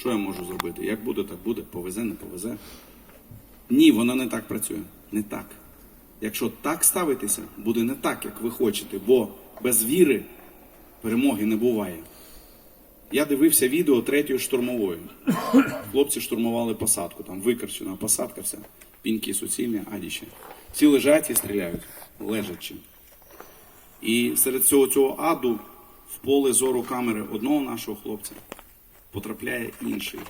Що я можу зробити? Як буде, так буде. Повезе, не повезе. Ні, воно не так працює. Не так. Якщо так ставитися, буде не так, як ви хочете, бо без віри перемоги не буває. Я дивився відео третьої штурмової. Хлопці штурмували посадку, там викорчена посадка, вся. Піньки суцільні, адіші. Всі лежать і стріляють, лежачи. І серед цього цього аду в поле зору камери одного нашого хлопця потрапляє інший,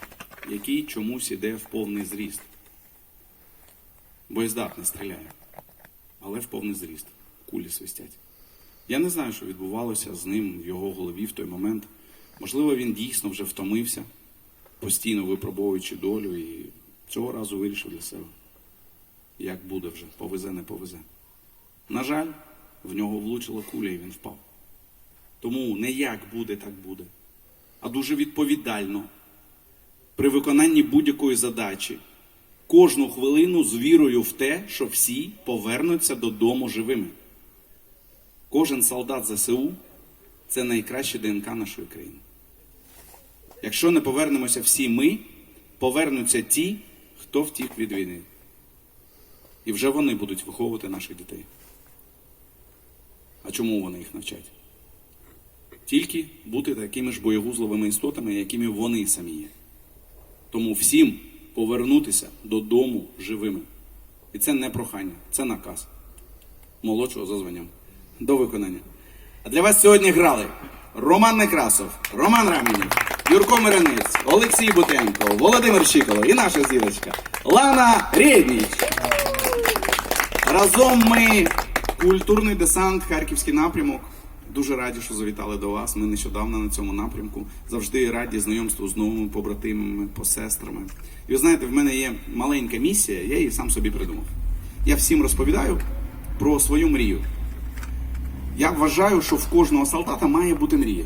який чомусь іде в повний зріст. Боєздатний стріляє, але в повний зріст. Кулі свистять. Я не знаю, що відбувалося з ним в його голові в той момент. Можливо, він дійсно вже втомився, постійно випробовуючи долю, і цього разу вирішив для себе. Як буде вже, повезе, не повезе. На жаль, в нього влучила куля і він впав. Тому не як буде, так буде, а дуже відповідально при виконанні будь-якої задачі кожну хвилину з вірою в те, що всі повернуться додому живими. Кожен солдат ЗСУ це найкраще ДНК нашої країни. Якщо не повернемося всі ми, повернуться ті, хто втік від війни. І вже вони будуть виховувати наших дітей. А чому вони їх навчать? Тільки бути такими ж боєгузливими істотами, якими вони самі є. Тому всім повернутися додому живими. І це не прохання, це наказ молодшого за званням. До виконання. А для вас сьогодні грали Роман Некрасов, Роман Рамінів, Юрко Миранець, Олексій Бутенко, Володимир Щикало і наша зірочка Лана Рєдніч. Разом ми культурний десант, Харківський напрямок. Дуже раді, що завітали до вас. Ми нещодавно на цьому напрямку. Завжди раді знайомству з новими побратимами, посестрами. І ви знаєте, в мене є маленька місія, я її сам собі придумав. Я всім розповідаю про свою мрію. Я вважаю, що в кожного солдата має бути мрія.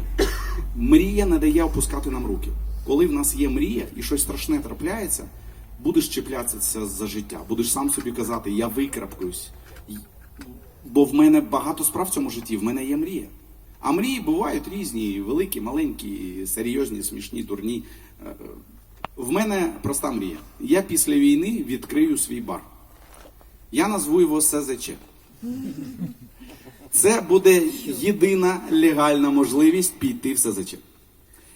Мрія не дає опускати нам руки. Коли в нас є мрія і щось страшне трапляється, будеш чіплятися за життя, будеш сам собі казати, я викрапкаюсь. Й- Бо в мене багато справ в цьому житті, в мене є мрія. А мрії бувають різні, великі, маленькі, серйозні, смішні, дурні. Е, В мене проста мрія. Я після війни відкрию свій бар. Я назву його СЗЧ. Це буде єдина легальна можливість піти в СЗЧ.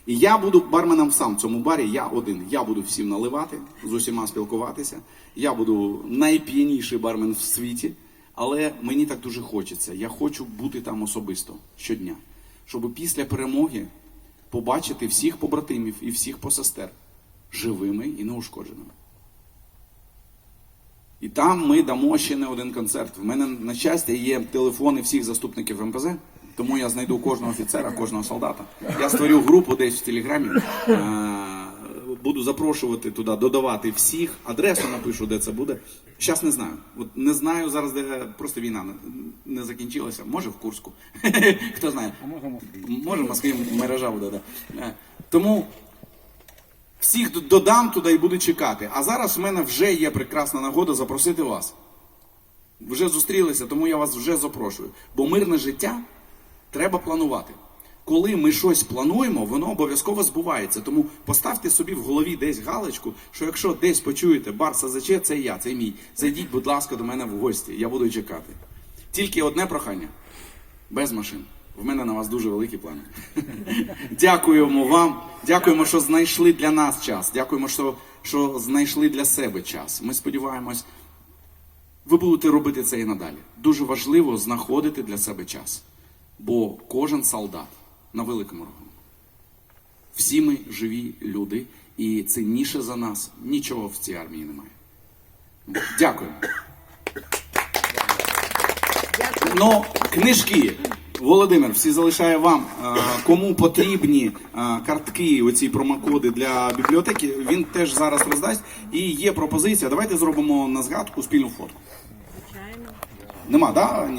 І я буду барменом сам в цьому барі, я один. Я буду всім наливати, з усіма спілкуватися. Я буду найп'яніший бармен в світі, але мені так дуже хочеться. Я хочу бути там особисто щодня, щоб після перемоги побачити всіх побратимів і всіх посестер живими і неушкодженими. І там ми дамо ще не один концерт. В мене, на щастя, є телефони всіх заступників МПЗ, тому я знайду кожного офіцера, кожного солдата. Я створю групу десь в Телеграмі. Буду запрошувати туди, додавати всіх. Адресу напишу, де це буде. Зараз не знаю. От не знаю зараз, де просто війна не, не закінчилася. Може в Курську. Хто знає. Може в Москві мережа буде. Да. Е, Тому всіх додам туди і буду чекати. А зараз в мене вже є прекрасна нагода запросити вас. Вже зустрілися, тому я вас вже запрошую. Бо мирне життя треба планувати. Коли ми щось плануємо, воно обов'язково збувається. Тому поставте собі в голові десь галочку, що якщо десь почуєте бар СЗЧ, це я, це мій. Зайдіть, будь ласка, до мене в гості. Я буду чекати. Тільки одне прохання без машин. В мене на вас дуже великі плани. Дякуємо вам. Дякуємо, що знайшли для нас час. Дякуємо, що, що знайшли для себе час. Ми сподіваємось, ви будете робити це і надалі. Дуже важливо знаходити для себе час. Бо кожен солдат на великому рахунку. Всі ми живі люди, і цінніше за нас нічого в цій армії немає. Дякую. Ну, книжки. Володимир, всі залишає вам. Е, Кому потрібні е, картки, оці промокоди для бібліотеки, він теж зараз роздасть. І є пропозиція. Давайте зробимо на згадку спільну фотку. Нема, да? Ні?